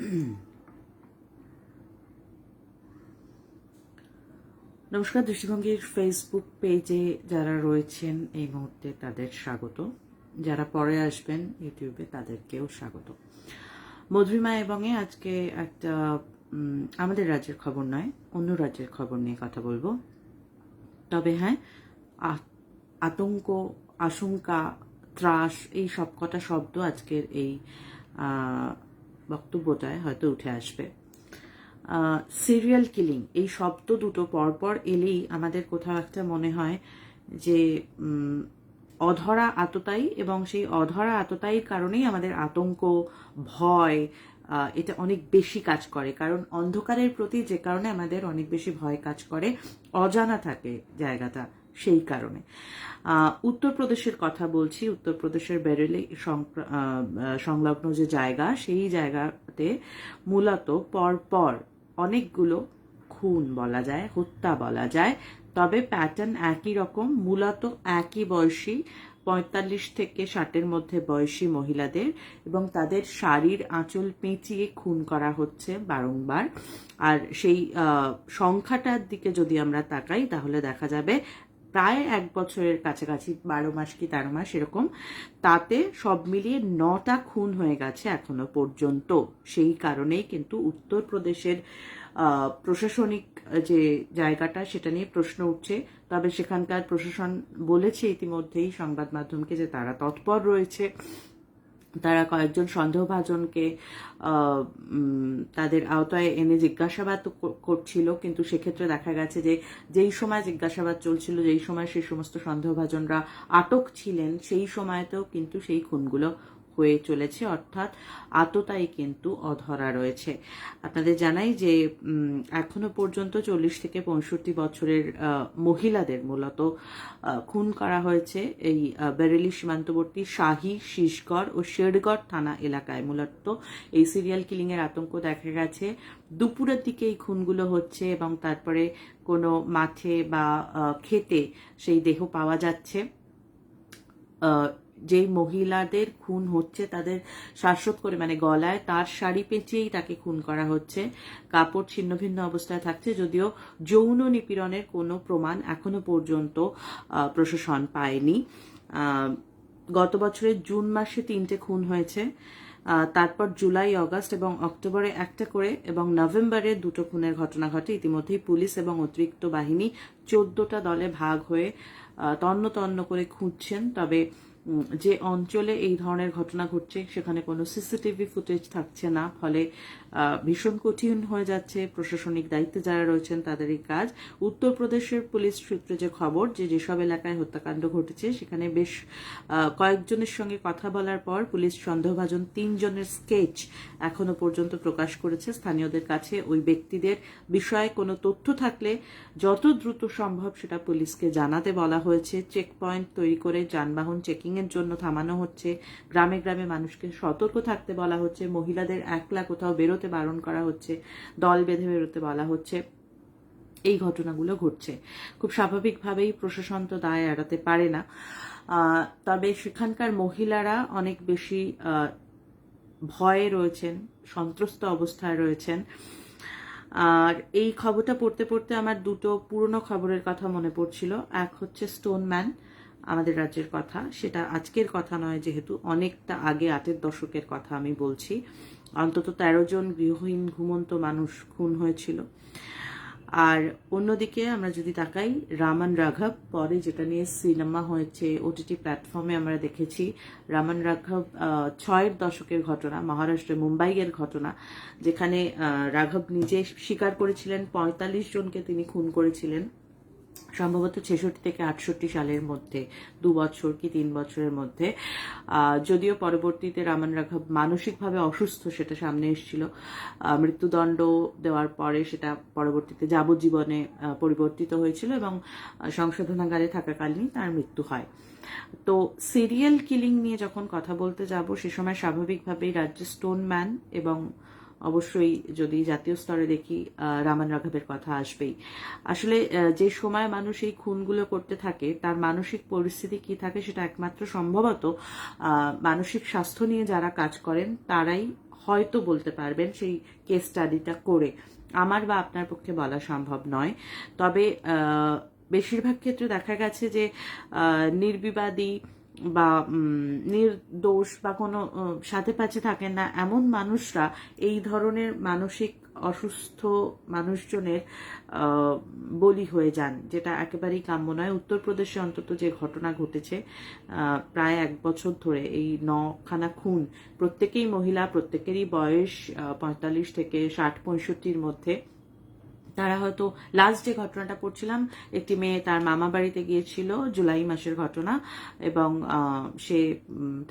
নমস্কার, দৃষ্টিভঙ্গির ফেসবুক পেজে যারা রয়েছেন, এই মুহূর্তে তাদের স্বাগত। যারা পরে আসবেন ইউটিউবে তাদেরকেও স্বাগত। মধুরিমা এবং আজকে একটা আমাদের রাজ্যের খবর নয়, অন্য রাজ্যের খবর নিয়ে কথা বলব। তবে হ্যাঁ আতঙ্ক, আশঙ্কা, ত্রাস, এই সব কটা শব্দ আজকের এই বক্তব্যটায় হয়তো উঠে আসবে। সিরিয়াল কিলিং এই শব্দ দুটো পরপর এলেই আমাদের কোথাও একটা মনে হয় যে অধরা আততায়ী এবং সেই অধরা আততায়ীর কারণেই আমাদের আতঙ্ক, ভয় এটা অনেক বেশি কাজ করে। কারণ অন্ধকারের প্রতি যে কারণে আমাদের অনেক বেশি ভয় কাজ করে, অজানা থাকে জায়গাটা। সেই কারণে। উত্তরপ্রদেশের কথা বলছি, উত্তরপ্রদেশের বেরেলি সংলগ্ন যে জায়গা, সেই জায়গাতে মূলত পরপর অনেকগুলো খুন বলা যায়, হত্যা বলা যায়। তবে প্যাটার্ন একই রকম মূলত একই বয়সী, পঁয়তাল্লিশ থেকে ষাটের মধ্যে বয়সী মহিলাদের এবং তাদের শাড়ির আঁচল পেঁচিয়ে খুন করা হচ্ছে বারংবার। আর সেই সংখ্যাটার দিকে যদি আমরা তাকাই, তাহলে দেখা যাবে প্রায় এক বছরের কাছাকাছি, বারো মাস কি তেরো মাস এরকম, তাতে সব মিলিয়ে নটা খুন হয়ে গেছে এখনও পর্যন্ত। সেই কারণেই কিন্তু উত্তরপ্রদেশের প্রশাসনিক যে জায়গাটা সেটা নিয়ে প্রশ্ন উঠছে। তবে সেখানকার প্রশাসন বলেছে ইতিমধ্যেই সংবাদ মাধ্যমকে যে তারা তৎপর রয়েছে। তারা কয়েকজন সন্দেহভাজনকে তাদের আওতায় এনে জিজ্ঞাসাবাদ কর- করছিল, কিন্তু সেক্ষেত্রে দেখা গেছে যে যেই সময় জিজ্ঞাসাবাদ চলছিল, যেই সময় সেই সমস্ত সন্দেহভাজনরা আটক ছিলেন, সেই সময়তেও কিন্তু সেই খুনগুলো হয়ে চলেছে, অর্থাৎ আততাই কিন্তু অধরা রয়েছে। আপনাদের জানাই যে এখনও পর্যন্ত চল্লিশ থেকে পঁয়ষট্টি বছরের মহিলাদের মূলত খুন করা হয়েছে এই বেরেলি সীমান্তবর্তী শাহী শীষগড় ও শেরগড় থানা এলাকায়। মূলত এই সিরিয়াল কিলিংয়ের আতঙ্ক দেখা গেছে। দুপুরের দিকে এই খুনগুলো হচ্ছে এবং তারপরে কোনো মাঠে বা ক্ষেতে সেই দেহ পাওয়া যাচ্ছে। যেই মহিলাদের খুন হচ্ছে তাদের শ্বাসরোধ করে মানে গলায় তার শাড়ি পেঁচিয়েই তাকে খুন করা হচ্ছে। কাপড় ছিন্ন ভিন্ন অবস্থায় থাকছে, যদিও যৌন নিপীড়নের কোনো প্রমাণ এখনও পর্যন্ত প্রশাসন পায়নি। গত বছরের জুন মাসে তিনটে খুন হয়েছে। তারপর জুলাই, অগস্ট এবং অক্টোবরে একটা করে এবং নভেম্বরে দুটো খুনের ঘটনা ঘটে। ইতিমধ্যেই পুলিশ এবং অতিরিক্ত বাহিনী চোদ্দটা দলে ভাগ হয়ে তন্ন তন্ন করে খুঁজছেন। তবে যে অঞ্চলে এই ধরনের ঘটনা ঘটছে, সেখানে কোনো সিসিটিভি ফুটেজ থাকছে না, ফলে ভীষণ কঠিন হয়ে যাচ্ছে। প্রশাসনিক দায়িত্বে যারা রয়েছেন, তাদের এই কাজ। উত্তরপ্রদেশের পুলিশ সূত্রে যে খবর, যে যেসব এলাকায় হত্যাকাণ্ড ঘটেছে, সেখানে বেশ কয়েকজনের সঙ্গে কথা বলার পর পুলিশ সন্দেহভাজন তিনজনের স্কেচ এখনও পর্যন্ত প্রকাশ করেছে। স্থানীয়দের কাছে ওই ব্যক্তিদের বিষয়ে কোনো তথ্য থাকলে যত দ্রুত সম্ভব সেটা পুলিশকে জানাতে বলা হয়েছে। চেক পয়েন্ট তৈরি করে যানবাহন চেকিং এর জন্য থামানো হচ্ছে। গ্রামে গ্রামে মানুষকে সতর্ক থাকতে বলা হচ্ছে। মহিলাদের একলা কোথাও বেরোতে বারণ করা হচ্ছে। দল বেঁধে বেরোতে বলা হচ্ছে। এই ঘটনাগুলো ঘটছে। খুব স্বাভাবিকভাবেই প্রশাসন তো দায় এড়াতে পারে না। তবে সেখানকার মহিলারা অনেক বেশি ভয়ে রয়েছেন, সন্ত্রস্ত অবস্থায় রয়েছেন। আর এই খবরটা পড়তে পড়তে আমার দুটো পুরনো খবরের কথা মনে পড়ছিল। এক হচ্ছে স্টোনম্যান আমাদের রাজ্যের কথা। সেটা আজকের কথা নয়, যেহেতু অনেকটা আগে, আটের দশকের কথা আমি বলছি। অন্তত তেরো জন গৃহহীন, ঘুমন্ত মানুষ খুন হয়েছিল। আর অন্যদিকে আমরা যদি তাকাই, রামান রাঘব, পরে যেটা নিয়ে সিনেমা হয়েছে, ওটিটি প্ল্যাটফর্মে আমরা দেখেছি, রামান রাঘব ছয়ের দশকের ঘটনা, মহারাষ্ট্রে মুম্বাইয়ের ঘটনা, যেখানে রাঘব নিজে স্বীকার করেছিলেন, পঁয়তাল্লিশ জনকে তিনি খুন করেছিলেন। সম্ভবত ছেষট্টি থেকে আটষট্টি সালের মধ্যে, দু বছর কি তিন বছরের মধ্যে। যদিও পরবর্তীতে রামান রাঘব মানসিকভাবে অসুস্থ, সেটা সামনে এসেছিল। মৃত্যুদণ্ড দেওয়ার পরে সেটা পরবর্তীতে যাবজ্জীবনে পরিবর্তিত হয়েছিল এবং সংশোধনাগারে থাকাকালীন তার মৃত্যু হয়। তো সিরিয়াল কিলিং নিয়ে যখন কথা বলতে যাব, সে সময় স্বাভাবিকভাবেই রাজ্যে স্টোনম্যান এবং অবশ্যই যদি জাতীয় স্তরে দেখি রামান রাঘবের কথা আসবেই। আসলে যে সময় মানুষ এই খুনগুলো করতে থাকে, তার মানসিক পরিস্থিতি কি থাকে সেটা একমাত্র সম্ভবত মানসিক স্বাস্থ্য নিয়ে যারা কাজ করেন, তারাই হয়তো বলতে পারবেন সেই কেস স্টাডিটা করে। আমার বা আপনার পক্ষে বলা সম্ভব নয়। তবে বেশিরভাগ ক্ষেত্রে দেখা গেছে যে নির্বিবাদী বা নির্দোষ বা কোনো সাথে পাচ্ছে থাকেন না, এমন মানুষরা এই ধরনের মানসিক অসুস্থ মানুষজনের বলি হয়ে যান, যেটা একেবারেই কাম্য নয়। উত্তরপ্রদেশে অন্তত যে ঘটনা ঘটেছে প্রায় এক বছর ধরে এই নখানা খুন প্রত্যেকেই মহিলা, প্রত্যেকেরই বয়স পঁয়তাল্লিশ থেকে ষাট, পঁয়ষট্টির মধ্যে। তারা হয়তো লাস্ট যে ঘটনাটা পড়ছিলাম একটি মেয়ে তার মামা বাড়িতে গিয়েছিল, জুলাই মাসের ঘটনা, এবং সে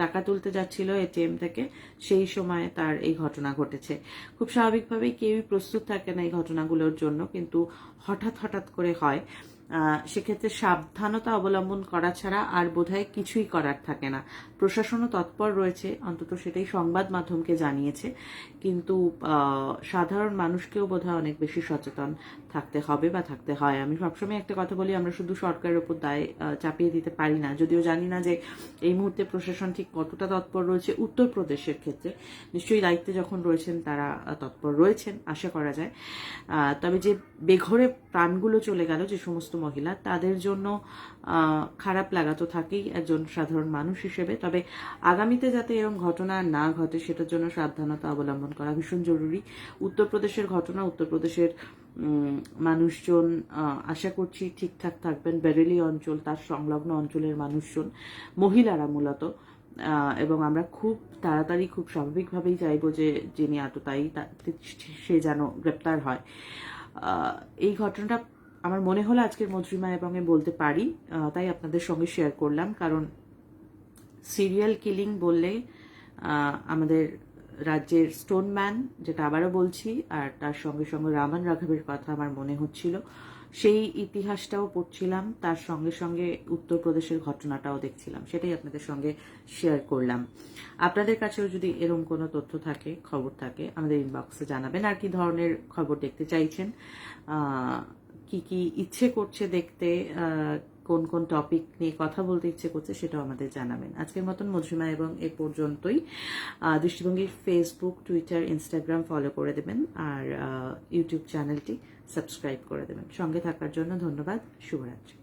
টাকা তুলতে যাচ্ছিল এটিএম থেকে, সেই সময় তার এই ঘটনা ঘটেছে। খুব স্বাভাবিকভাবেই কেউই প্রস্তুত থাকে না এই ঘটনাগুলোর জন্য, কিন্তু হঠাৎ হঠাৎ করে হয়। সেক্ষেত্রে সাবধানতা অবলম্বন করা ছাড়া আর বোধহয় কিছুই করার থাকে না। প্রশাসনও তৎপর রয়েছে, অন্তত সেটাই সংবাদ মাধ্যমকে জানিয়েছে। কিন্তু সাধারণ মানুষকেও বোধহয় অনেক বেশি সচেতন থাকতে হবে বা থাকতে হয়। আমি সবসময় একটা কথা বলি, আমরা শুধু সরকারের উপর দায় চাপিয়ে দিতে পারি না। যদিও জানি না যে এই মুহূর্তে প্রশাসন ঠিক কতটা তৎপর রয়েছে উত্তরপ্রদেশের ক্ষেত্রে। নিশ্চয়ই দায়িত্বে যখন রয়েছেন, তারা তৎপর রয়েছেন, আশা করা যায়। তবে যে বেঘরে প্রাণগুলো চলে গেল, যে সমস্ত মহিলা, তাদের জন্য খারাপ লাগা তো থাকেই একজন সাধারণ মানুষ হিসেবে। তবে আগামীতে যাতে এরকম ঘটনা না ঘটে, সেটার জন্য সাবধানতা অবলম্বন করা ভীষণ জরুরি। উত্তরপ্রদেশের ঘটনা, উত্তরপ্রদেশের মানুষজন আশা করছি ঠিকঠাক থাকবেন। বেরেলি অঞ্চল, তার সংলগ্ন অঞ্চলের মানুষজন, মহিলারা মূলত এবং আমরা খুব তাড়াতাড়ি, খুব স্বাভাবিকভাবেই চাইব যে যিনি আততায়ী সে যেন গ্রেপ্তার হয়। এই ঘটনাটা আমার মনে হলো আজকের মজরিমা এবং বলতে পারি তাই আপনাদের সঙ্গে শেয়ার করলাম। কারণ সিরিয়াল কিলিং বললে আমাদের রাজ্যের স্টোনম্যান যেটা আবারও বলছি, আর তার সঙ্গে সঙ্গে রামান রাঘবের কথা আমার মনে হচ্ছিল। সেই ইতিহাসটাও পড়ছিলাম, তার সঙ্গে সঙ্গে উত্তরপ্রদেশের ঘটনাটাও দেখছিলাম, সেটাই আপনাদের সঙ্গে শেয়ার করলাম। আপনাদের কাছেও যদি এরকম কোনো তথ্য থাকে, খবর থাকে, আমাদের ইনবক্সে জানাবেন, আর কি ধরনের খবর দেখতে চাইছেন কি কি ইচ্ছে করছে দেখতে কোন কোন টপিক নিয়ে কথা বলতে ইচ্ছে করছে সেটাও আমাদের জানাবেন। আজকের মতন মজরিমা এবং এ পর্যন্তই। দৃষ্টিভঙ্গি দৃষ্টিভঙ্গির ফেসবুক টুইটার ইনস্টাগ্রাম ফলো করে দেবেন আর ইউটিউব চ্যানেলটি সাবস্ক্রাইব করে দেবেন। সঙ্গে থাকার জন্য ধন্যবাদ। শুভরাত্রি।